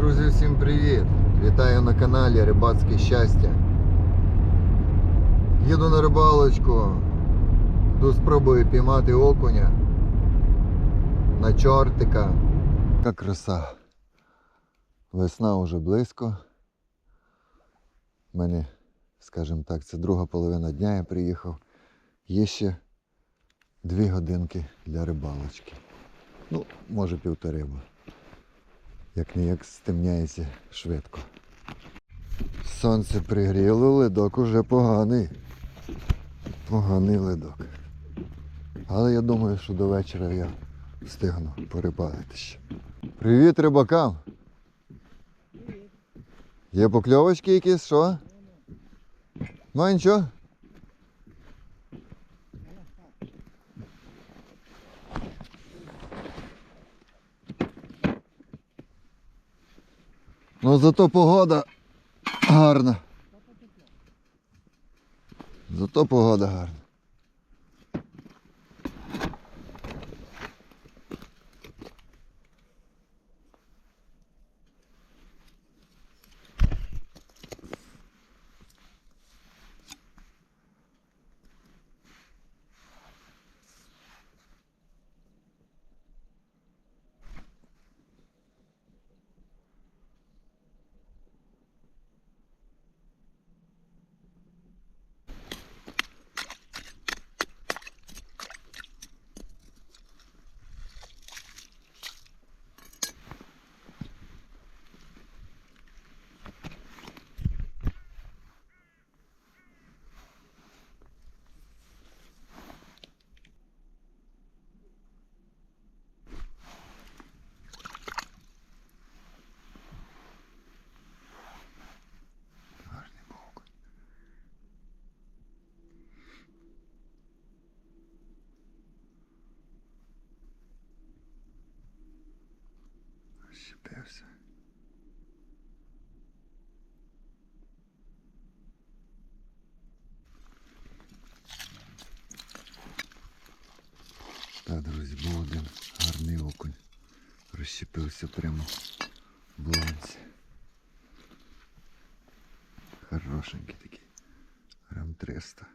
Друзі, всім привіт! Вітаю на каналі Рибацьке щастя. Їду на рибалочку. Йду спробую піймати окуня на чортика. Яка краса. Весна вже близько. У мене, скажімо так, це друга половина дня я приїхав. Є ще дві годинки для рибалочки. Ну, може півтори. бо як не як стемняється швидко. Сонце пригріло, ледок уже поганий. Поганий ледок. Але я думаю, що до вечора я встигну порибалити ще. Привіт рибакам! Є покльовочки якісь, що? Ну нічого? Ну зато погода гарна. Зато погода гарна. Гарний бок. Щепився. Так, друзі, був один гарний окунь. Розщепився прямо в бланці. Хорошенький такий. Грам 300.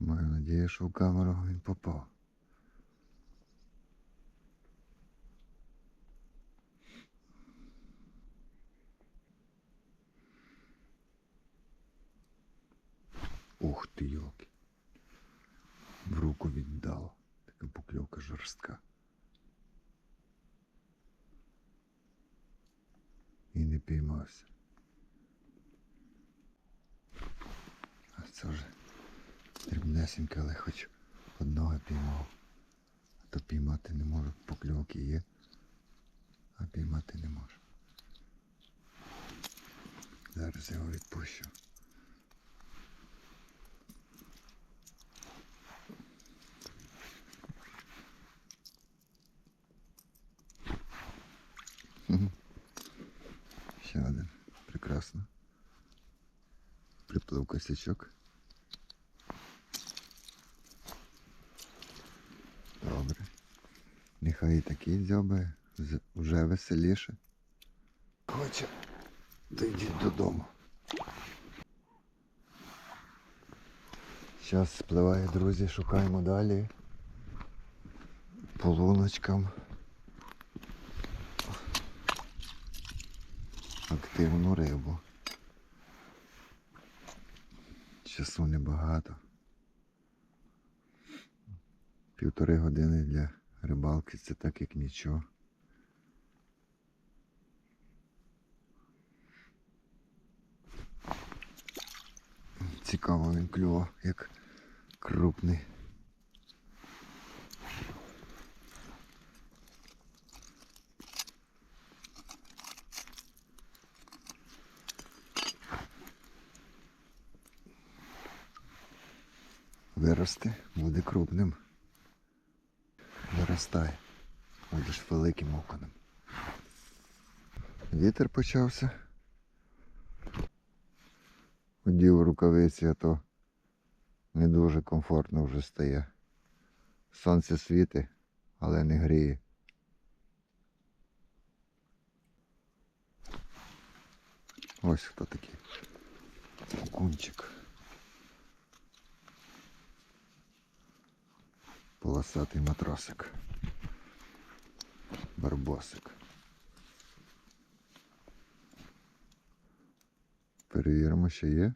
Маю надію, що в камеру він попав. Ух ти, йолки. В руку віддало. Така покльовка жорстка. І не піймався. А це вже дрібнесеньке, але хоч одного піймав. А то піймати не можу. Покльовки є, а піймати не можу. Зараз я його відпущу. Мгм. Ще один. Прекрасно. Приплив косячок. Добре. Нехай і такий дзьобає, вже веселіше. Хоче, то йдіть додому. Зараз спливає, друзі, шукаємо далі. По луночкам. Активну рибу. Часу небагато. Півтори години для рибалки це так як нічого. Цікаво він клював, як крупний. виросте, буде крупним. Виростає. Будеш великим оконом. Вітер почався. Одів рукавиці, а то не дуже комфортно вже стає. Сонце світить, але не гріє. Ось хто такий окунчик. Полосатий матросик. Барбосик. Перевіримо, що є.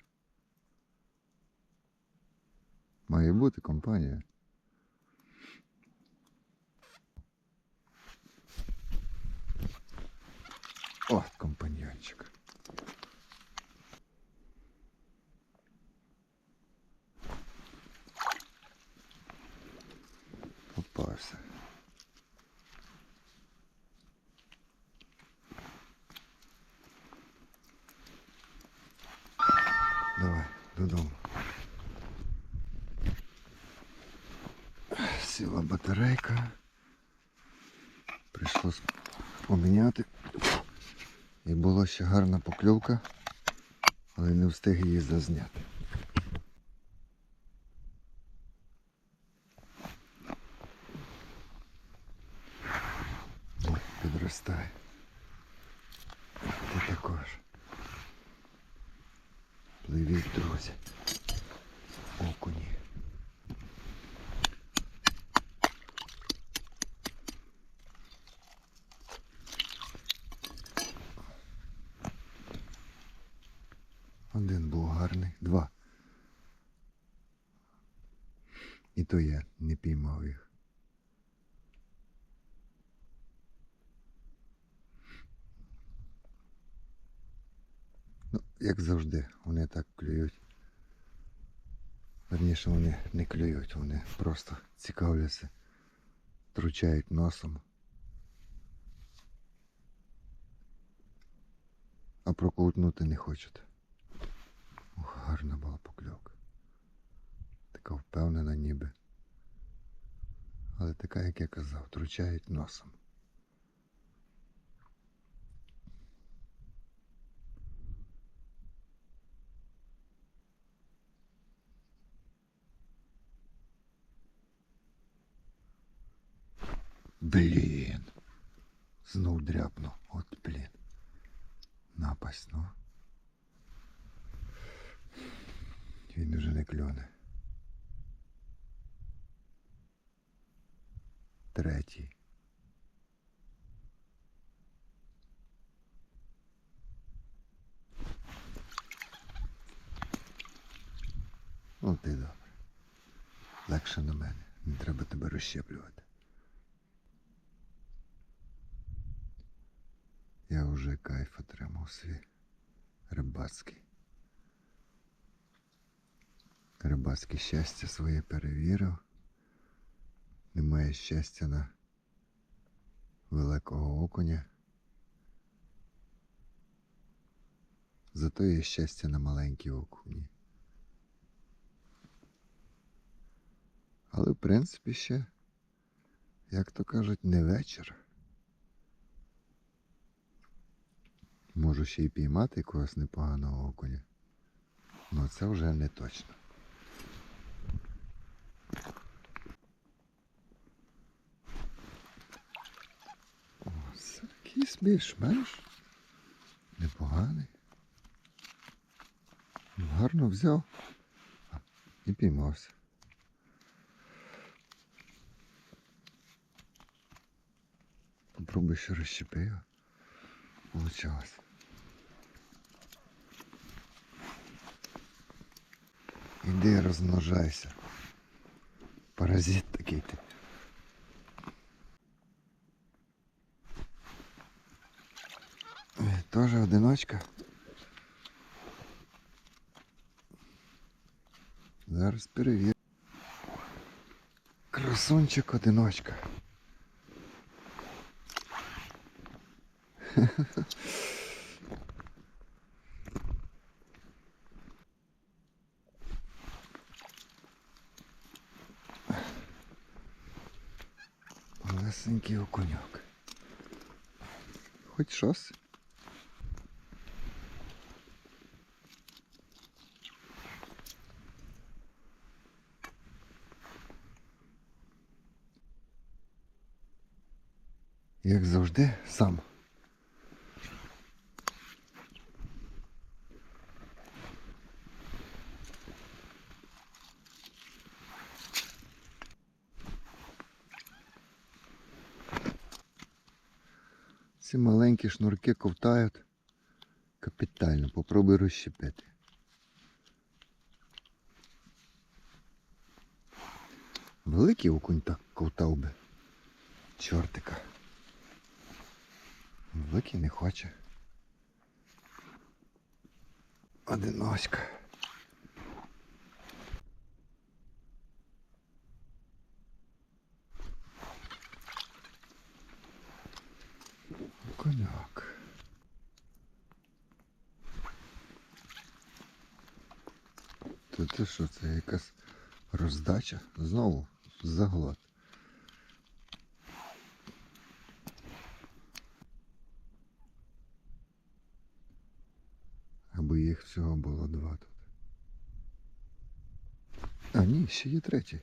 Має бути компанія. Давай, додому. Сіла батарейка. Прийшлось поміняти. І була ще гарна покльовка, але не встиг її зазняти. Підростає. Ти також. Пливіть, друзі. Окуні. Один був гарний, два. І то я не піймав їх. Ну, як завжди, вони так клюють. Верніше вони не клюють, вони просто цікавляться, тручають носом. А проковтнути не хочуть. Гарна була покльовка. Така впевнена ніби. Але така, як я казав, тручають носом. Блін. Знов дряпну. От блін. Напасть, ну. Він уже не кльоне. Третій. Ну ти добре. Легше на мене. Не треба тебе розщеплювати. Я вже кайф отримав свій рибацький. Рибацьке щастя своє перевірив. Немає щастя на великого окуня. Зато є щастя на маленькі окуні. Але в принципі ще, як то кажуть, не вечір. Можу ще й піймати якогось непоганого окуня. Ну це вже не точно. Ось такий більш-менш непоганий. Гарно взяв і піймався. Попробуй ще розщепи Получалось. Іди розмножайся. Паразит такий ти. Тоже одиночка. Зараз перевір. Красунчик одиночка. Малесенький окуньок. Хоч щось. Як завжди, сам. Ці маленькі шнурки ковтають. Капітально, попробуй розщепити. Великий окунь так ковтав би. Чортика. Великий не хоче. Одиночка. Це що, це якась роздача? Знову заглот. Аби їх всього було два тут. А, ні, ще є третій.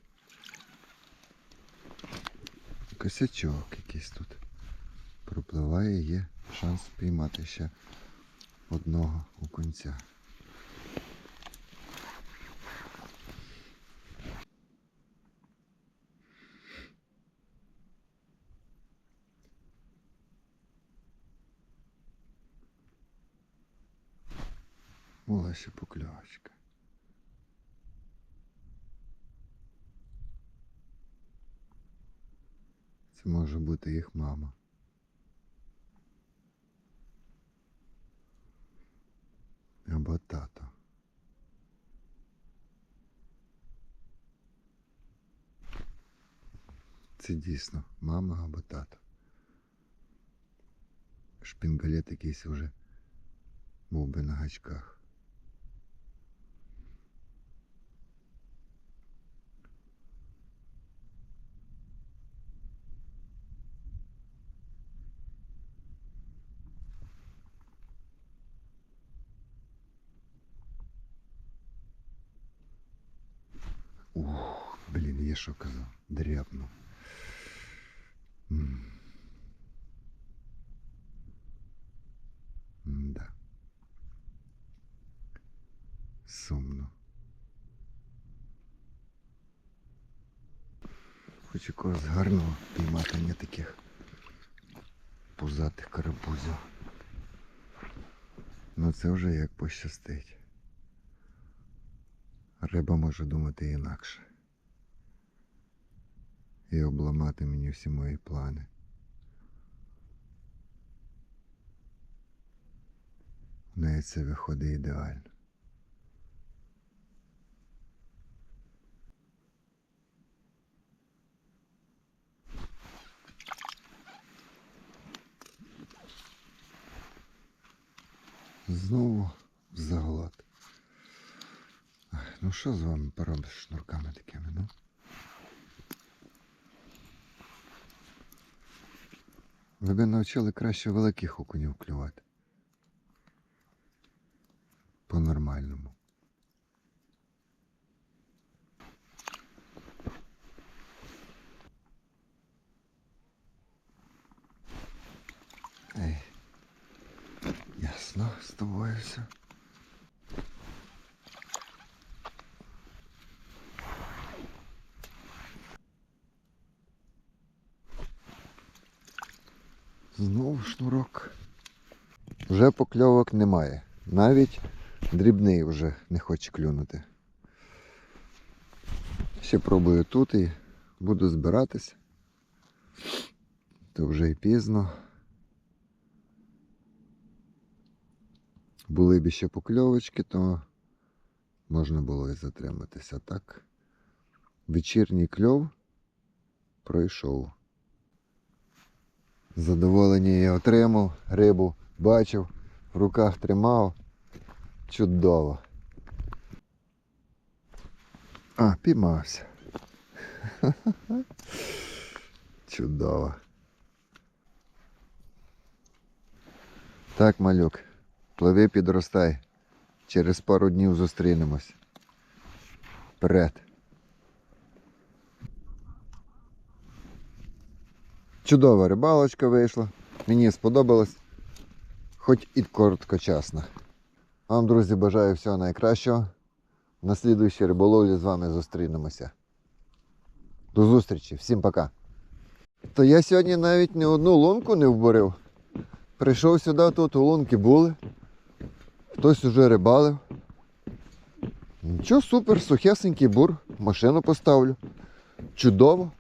Косячок якийсь тут. Пропливає, є шанс піймати ще одного окунця. Була ще покльовочка. Це може бути їх мама. Або тато. Це дійсно мама або тато. Шпінгалет якийсь уже був би на гачках. Ух, блін, є що казав. Дряпнув. М-да. Сумно. Хочу когось гарного піймати, не таких пузатих карапузів. Ну це вже як пощастить. Риба може думати інакше. І обламати мені всі мої плани. В неї це виходить ідеально. Знову заглот. Ну що з вами поробиш шнурками такими, ну? Ви навчили краще великих окунів клювати. По-нормальному. Ясно, з тобою все. Знову шнурок. Вже покльовок немає. Навіть дрібний вже не хоче клюнути. Ще пробую тут і буду збиратись. То вже і пізно. Були б ще покльовочки, то можна було і затриматися. Так. Вечірній кльов пройшов. Задоволення я отримав, рибу бачив, в руках тримав. Чудово. А, піймався. Чудово. Так, малюк, пливи підростай. Через пару днів зустрінемось. Вперед. Чудова рибалочка вийшла. Мені сподобалось. Хоч і короткочасно. Вам, друзі, бажаю всього найкращого. На слідуючій риболовлі з вами зустрінемося. До зустрічі, всім пока. То я сьогодні навіть не одну лунку не вборив. Прийшов сюди, тут лунки були. Хтось уже рибалив. Нічого, супер, сухесенький бур. Машину поставлю. Чудово.